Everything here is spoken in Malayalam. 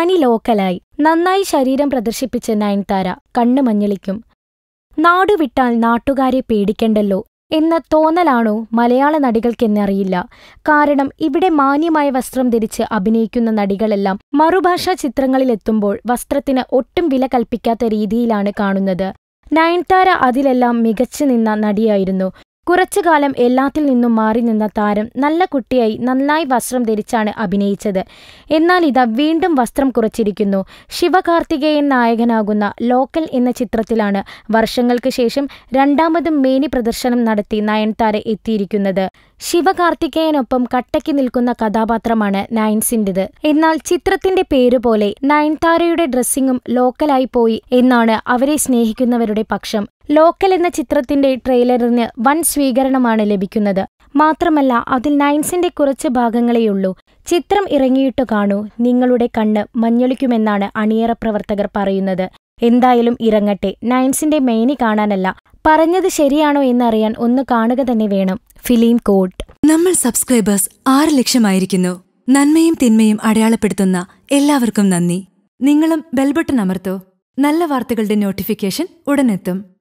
തനി ലോക്കലായി. നന്നായി ശരീരം പ്രദർശിപ്പിച്ച നയൻതാര കണ്ണു മഞ്ഞളിക്കും. നാടുവിട്ടാൽ നാട്ടുകാരെ പേടിക്കണ്ടല്ലോ എന്ന തോന്നലാണോ മലയാള നടികൾക്കെന്നറിയില്ല. കാരണം ഇവിടെ മാന്യമായ വസ്ത്രം ധരിച്ച് അഭിനയിക്കുന്ന നടികളെല്ലാം മറുഭാഷാ ചിത്രങ്ങളിലെത്തുമ്പോൾ വസ്ത്രത്തിന് ഒട്ടും വില കൽപ്പിക്കാത്ത രീതിയിലാണ് കാണുന്നത്. നയൻതാര അതിലെല്ലാം മികച്ചു നിന്ന നടിയായിരുന്നു. കുറച്ചുകാലം എല്ലാത്തിൽ നിന്നും മാറി നിന്ന താരം നല്ല കുട്ടിയായി നന്നായി വസ്ത്രം ധരിച്ചാണ് അഭിനയിച്ചത്. എന്നാൽ ഇതാ വീണ്ടും വസ്ത്രം കുറച്ചിരിക്കുന്നു. ശിവകാർത്തികേയൻ നായകനാകുന്ന ലോക്കൽ എന്ന ചിത്രത്തിലാണ് വർഷങ്ങൾക്ക് ശേഷം രണ്ടാമതും മേനി പ്രദർശനം നടത്തി നയൻതാര എത്തിയിരിക്കുന്നത്. ശിവകാർത്തികേയനൊപ്പം കട്ടയ്ക്ക് നിൽക്കുന്ന കഥാപാത്രമാണ് നയൻസിന്റെത് എന്നാൽ ചിത്രത്തിന്റെ പേരുപോലെ നയൻതാരയുടെ ഡ്രസ്സിങ്ങും ലോക്കലായി പോയി എന്നാണ് അവരെ സ്നേഹിക്കുന്നവരുടെ പക്ഷം. ലോക്കൽ എന്ന ചിത്രത്തിന്റെ ട്രെയിലറിന് വൻ സ്വീകരണമാണ് ലഭിക്കുന്നത്. മാത്രമല്ല അതിൽ നയൻസിന്റെ കുറച്ച് ഭാഗങ്ങളെയുള്ളൂ ചിത്രം ഇറങ്ങിയിട്ട് കാണൂ. നിങ്ങളുടെ കണ്ണ് മഞ്ഞളിക്കുമെന്നാണ് അണിയറ പ്രവർത്തകർ പറയുന്നത്. എന്തായാലും ഇറങ്ങട്ടെ. നയൻസിന്റെ മെയിനി കാണാനല്ല. പറഞ്ഞത് ശരിയാണോ എന്നറിയാൻ ഒന്ന് കാണുക തന്നെ വേണം. Film coat. നമ്മൾ സബ്സ്ക്രൈബേഴ്സ് ആറ് ലക്ഷമായിരിക്കുന്നു. നന്മയും തിന്മയും അടയാളപ്പെടുത്തുന്ന എല്ലാവർക്കും നന്ദി. നിങ്ങളും ബെൽബട്ടൺ അമർത്തോ. നല്ല വാർത്തകളുടെ നോട്ടിഫിക്കേഷൻ ഉടനെത്തും.